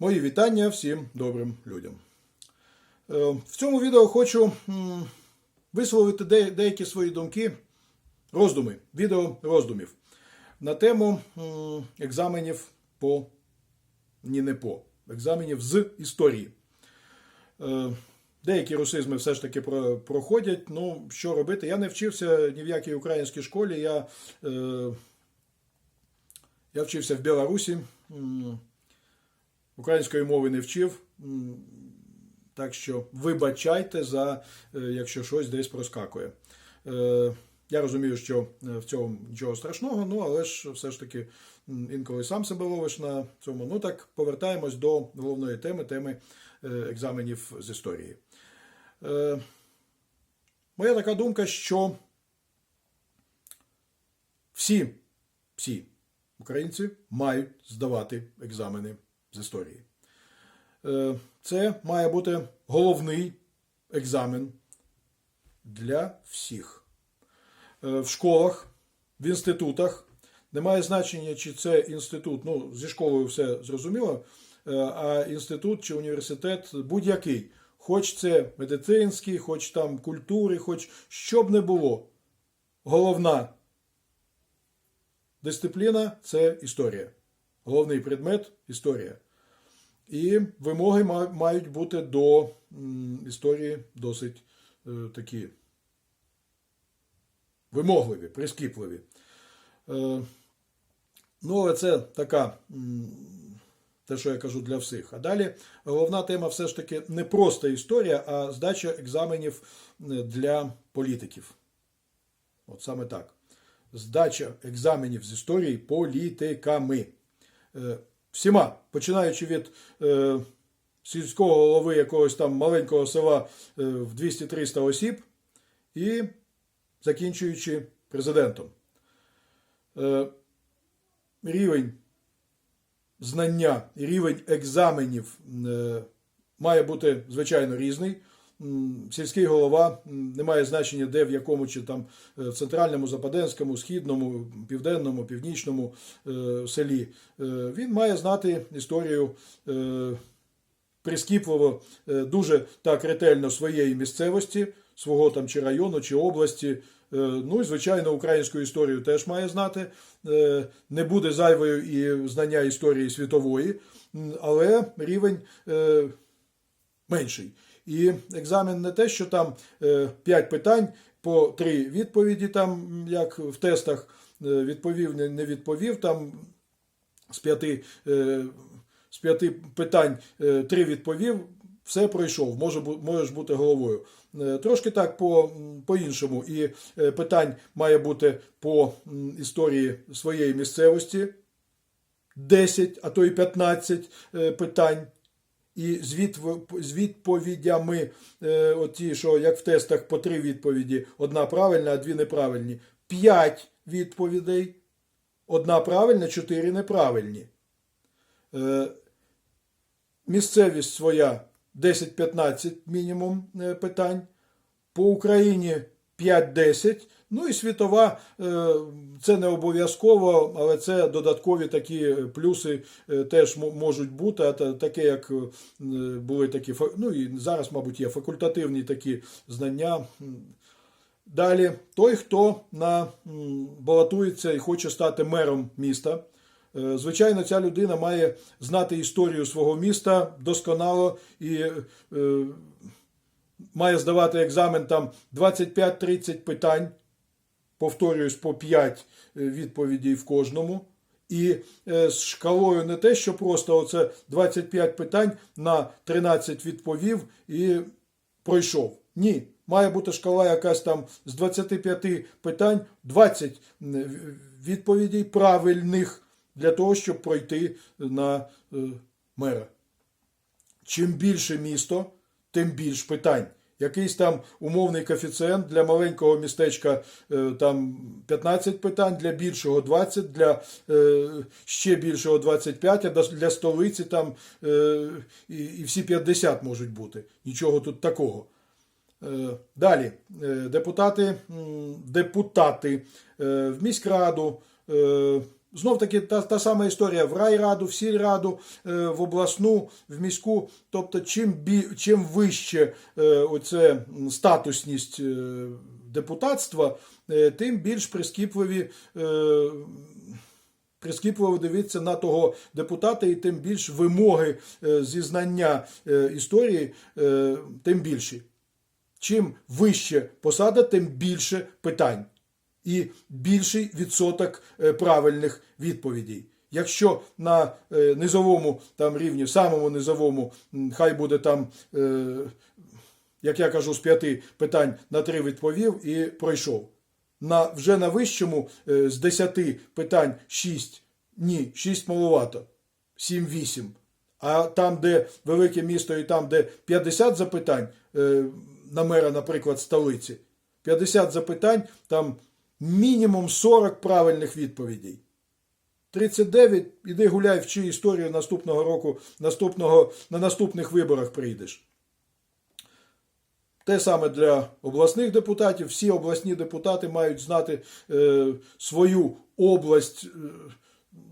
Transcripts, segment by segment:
Мої вітання всім добрим людям. Е, В цьому відео хочу висловити деякі свої думки, роздуми, відео роздумів на тему екзаменів по ні не по екзаменів з історії. Е, Деякі русизми все ж таки проходять. Ну, що робити? Я не вчився ні в якій українській школі. Я, е, я вчився в Білорусі. Української мови не вчив. Так що вибачайте за е, якщо щось десь проскакує. Е, Я розумію, що е, в цьому нічого страшного, ну але ж все ж таки інколи сам себе ловиш на цьому. Ну так повертаємось до головної теми теми екзаменів з історії. Моя така думка, що всі, всі українці мають здавати екзамени з історії. Е, Це має бути головний екзамен для всіх. Е, В школах, в інститутах немає значення, чи це інститут, ну, зі школою все зрозуміло, е, а інститут чи університет будь-який. Хоч це медицинський, хоч там культури, хоч що б не було. Головна дисципліна це історія. Головний предмет історія. І вимоги мають бути до історії досить е, такі вимогливі, прискіпливі. Е, ну, але це така, те, що я кажу для всіх. А далі головна тема все ж таки не просто історія, а здача екзаменів е, для політиків. От саме так. Здача екзаменів з історії політиками. Всіма, починаючи від е, сільського голови якогось там маленького села е, в 200-300 осіб і закінчуючи президентом. Е, рівень знання рівень екзаменів е, має бути звичайно різний. Сільський голова не має значення, де в якому чи там е, в центральному, западенському, східному, південному, північному е, селі. Е, Він має знати історію прискіпливо, дуже так ретельно своєї місцевості, свого там чи району, чи області. Ну і звичайно, українську історію теж має знати. Не буде зайвою і знання історії світової, але рівень менший. І екзамен не те, що там 5 питань по 3 відповіді, там як в тестах е, відповів, не відповів. Там з п'яти, е, з п'яти питань е, три відповів, все пройшов, може, можеш бути головою. Е, Трошки так по, по-іншому. І е, питань має бути по історії своєї місцевості 10, а то і 15 е, питань. І з, відповідями, е, оті, що як в тестах по три відповіді, одна правильна, а дві неправильні. П'ять відповідей, одна правильна, чотири неправильні. Е, місцевість своя 10-15 мінімум е, питань. По Україні 5-10. Ну і світова е, це не обов'язково, але це додаткові такі плюси е, теж можуть бути. Таке, як е, були такі, ну і зараз, мабуть, є факультативні такі знання. Далі, той, хто на, балотується і хоче стати мером міста, звичайно, ця людина має знати історію свого міста досконало і е, має здавати екзамен там 25-30 питань, повторююсь, по 5 відповідей в кожному. І е, з шкалою не те, що просто оце 25 питань на 13 відповів і пройшов. Ні. Має бути шкала якась там з 25 питань, 20 відповідей правильних для того, щоб пройти на е, мера. Чим більше місто, тим більш питань. Якийсь там умовний коефіцієнт для маленького містечка е, там 15 питань, для більшого 20, для е, ще більшого 25, а для- столиці там е, і, всі 50 можуть бути. Нічого тут такого. Далі, депутати, депутати в міськраду, знов таки та, та сама історія в райраду, в сільраду, е, в обласну, в міську. Тобто, чим, бі, чим вище е, оце статусність е, депутатства, тим більш прискіпливі. Прискіпливо дивитися на того депутата, і тим більш вимоги зі е, історії, тим більші. Чим вище посада, тим більше питань і більший відсоток е, правильних відповідей. Якщо на е, низовому там рівні, самому низовому, хай буде там, е, як я кажу, з п'яти питань на три відповів і пройшов. На, вже на вищому з 10 питань 6, ні, 6 маловато, 7-8. А там, де велике місто і там, де 50 запитань на мера, наприклад, столиці, 50 запитань, там мінімум 40 правильних відповідей. 39, іди гуляй, вчи історію наступного року, наступного, на наступних виборах прийдеш. Те саме для обласних депутатів. Всі обласні депутати мають знати е, свою область е,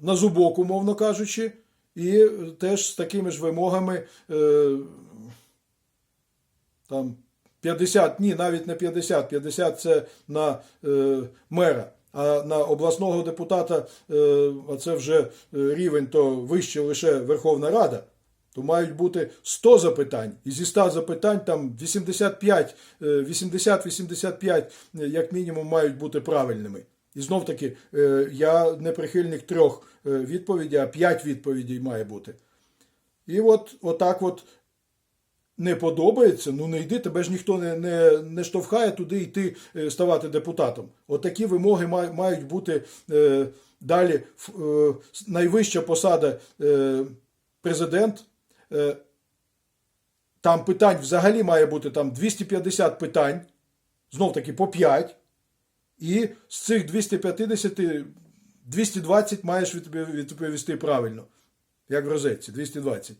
на зубок, умовно кажучи, і е, теж з такими ж вимогами е, там 50, ні, навіть не 50, 50 це на е, мера. А на обласного депутата, е, а це вже е, рівень, то вище лише Верховна Рада, то мають бути 100 запитань. І зі 100 запитань там 85, е, 80-85, е, як мінімум, мають бути правильними. І знов таки, я не прихильник трьох відповідей, а п'ять відповідей має бути. І от отак от не подобається, ну не йди, тебе ж ніхто не, не, не штовхає туди йти е, ставати депутатом. От такі вимоги мають бути е, далі. Е, найвища посада е, президент. Е, там питань взагалі має бути там 250 питань, знов таки по 5. І з цих 250 220 маєш відповісти правильно. Як в розетці, 220.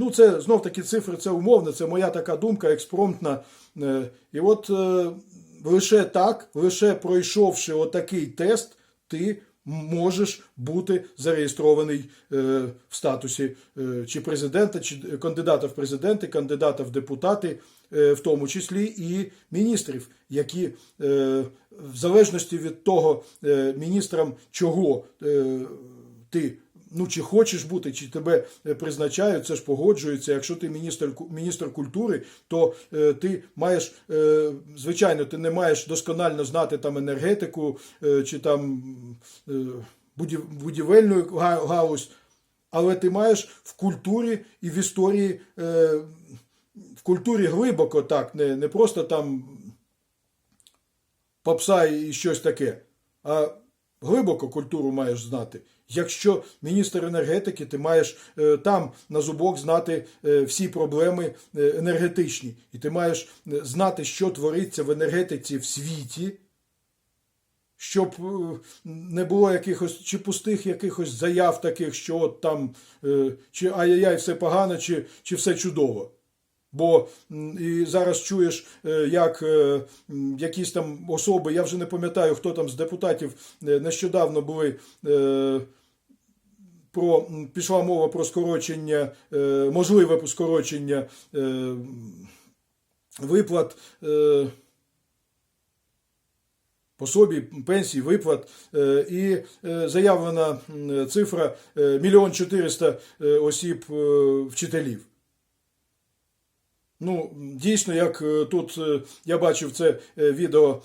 Ну, це знов таки цифри, це умовно, це моя така думка, експромтна. Е, І от е, лише так, лише пройшовши отакий тест, ти можеш бути зареєстрований е, в статусі чи президента, чи кандидата в президенти, кандидата в депутати, в тому числі і міністрів, які в залежності від того міністрам, чого ти ну, чи хочеш бути, чи тебе е, призначають, це ж погоджується. Якщо ти міністр, міністр культури, то е, ти маєш, е, звичайно, ти не маєш досконально знати там енергетику е, чи там е, будів, будівельну га- галузь, але ти маєш в культурі і в історії, е, в культурі глибоко так, не, не просто там попса і щось таке, а глибоко культуру маєш знати. Якщо міністр енергетики, ти маєш е, там на зубок знати е, всі проблеми е, енергетичні, і ти маєш знати, що твориться в енергетиці в світі, щоб не було якихось чи пустих якихось заяв таких, що от там чи ай-яй-яй, все погано, чи, чи все чудово. Бо і зараз чуєш, як якісь там особи, я вже не пам'ятаю, хто там з депутатів нещодавно були. Про пішла мова про скорочення, е, можливе скорочення е, виплат е, пособі, пенсій, виплат. І заявлена цифра мільйон чотириста е, осіб вчителів. Ну, дійсно, як тут я бачив це відео,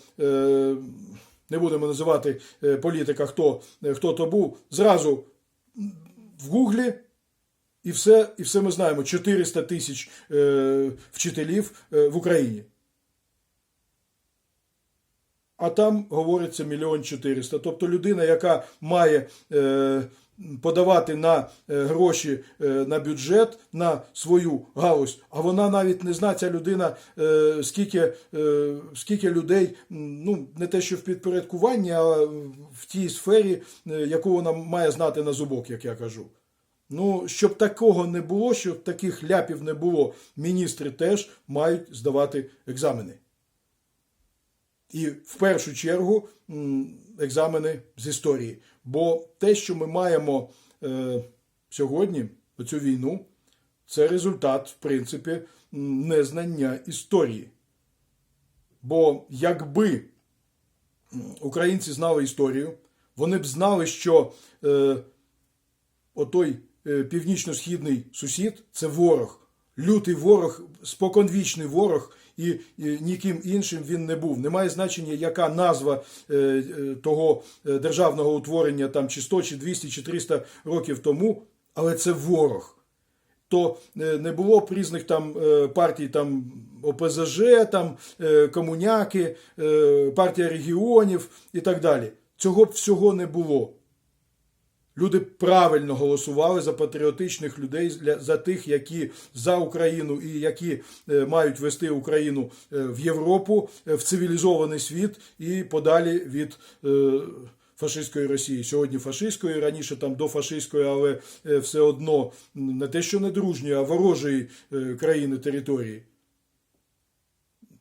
не будемо називати політика, хто, хто то був, зразу в Гуглі. І все, і все ми знаємо: 400 тисяч е, вчителів е, в Україні. А там говориться мільйон чотириста. Тобто людина, яка має е, подавати на е, гроші е, на бюджет, на свою галузь, а вона навіть не знає, ця людина, е, скільки, скільки людей, ну не те, що в підпорядкуванні, а в тій сфері, яку вона має знати на зубок, як я кажу. Ну, щоб такого не було, щоб таких ляпів не було, міністри теж мають здавати екзамени. І в першу чергу екзамени з історії. Бо те, що ми маємо е, сьогодні, цю війну, це результат, в принципі, незнання історії. Бо якби українці знали історію, вони б знали, що е, отой е, північно-східний сусід це ворог, лютий ворог, споконвічний ворог, і, ніким іншим він не був. Немає значення, яка назва е, е, того е, державного утворення там чи 100, чи 200, чи 300 років тому, але це ворог то не було б різних там партій там ОПЗЖ, там комуняки, партія регіонів і так далі. Цього б всього не було. Люди правильно голосували за патріотичних людей, за тих, які за Україну і які е, мають вести Україну е, в Європу, е, в цивілізований світ і подалі від фашистської Росії. Сьогодні фашистської, раніше там до фашистської, але все одно не те, що не дружньої, а ворожої країни території.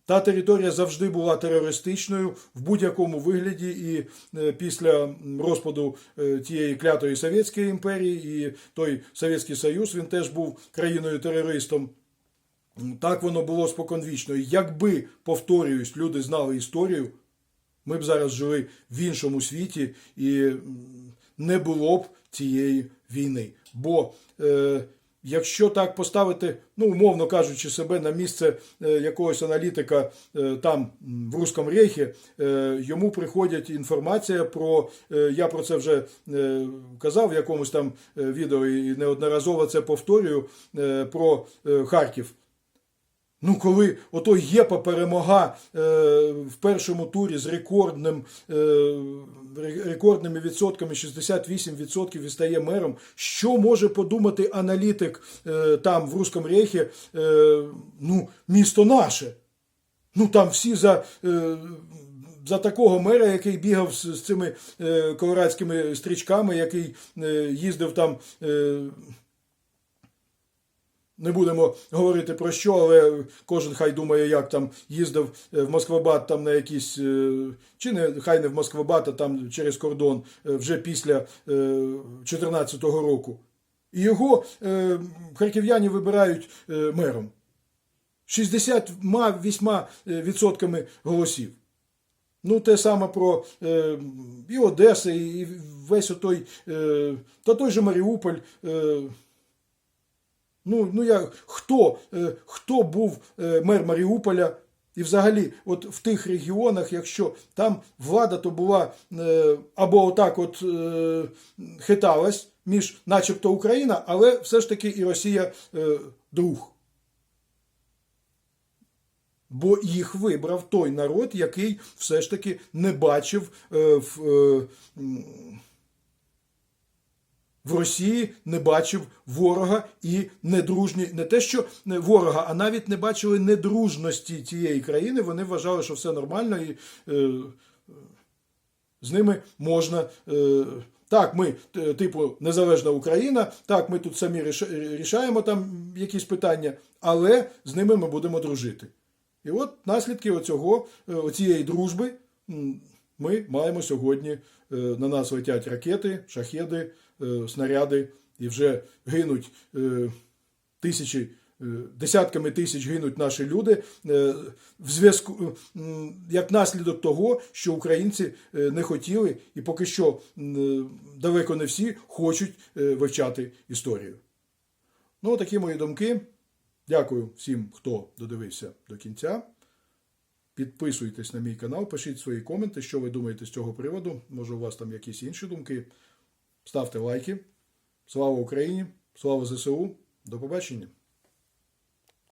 Та територія завжди була терористичною в будь-якому вигляді, і е, після розпаду е, тієї клятої Совєтської імперії і той Совєтський Союз він теж був країною-терористом. Так воно було споконвічно. Якби, повторююсь, люди знали історію, ми б зараз жили в іншому світі і не було б цієї війни. Бо е, якщо так поставити, ну умовно кажучи, себе на місце е, якогось аналітика е, там в Руському рейхі, е, йому приходять інформація про, я про це вже казав в якомусь там відео і неодноразово це повторюю, про Харків. Ну, коли ото єпа перемога е, в першому турі з рекордним, е, рекордними відсотками 68% і стає мером, що може подумати аналітик е, там в Руському рейхі? Е, ну, місто наше. Ну там всі за, е, за такого мера, який бігав з, з цими е, колорадськими стрічками, який е, їздив там. Е, не будемо говорити про що, але кожен хай думає, як там їздив е, в Москвабад там на якісь, е, чи не хай не в Москвабад, а там через кордон е, вже після 2014 року. І його харків'яні вибирають мером. 68% голосів. Ну, те саме про е, і Одеса, і весь отой, е, та той же Маріуполь. Е, Ну, ну я, хто, е, хто був е, мер Маріуполя? І взагалі, от в тих регіонах, якщо там влада то була е, або отак от е, хиталась між начебто Україна, але все ж таки і Росія е, друг. Бо їх вибрав той народ, який все ж таки не бачив е, в. Е, в Росії не бачив ворога і недружні, не те, що не ворога, а навіть не бачили недружності цієї країни. Вони вважали, що все нормально і е, з ними можна. Е, так, ми, типу, незалежна Україна, так, ми тут самі рішаємо там якісь питання, але з ними ми будемо дружити. І от наслідки оцього, е, оцієї дружби ми маємо сьогодні. Е, На нас летять ракети, шахеди, снаряди, і вже гинуть е, тисячі, е, десятками тисяч гинуть наші люди е, в зв'язку е, як наслідок того, що українці е, не хотіли, і поки що е, далеко не всі хочуть е, вивчати історію. Ну, такі мої думки. Дякую всім, хто додивився до кінця. Підписуйтесь на мій канал, пишіть свої коменти, що ви думаєте з цього приводу. Може, у вас там якісь інші думки. Ставте лайки. Слава Україні! Слава ЗСУ! До побачення!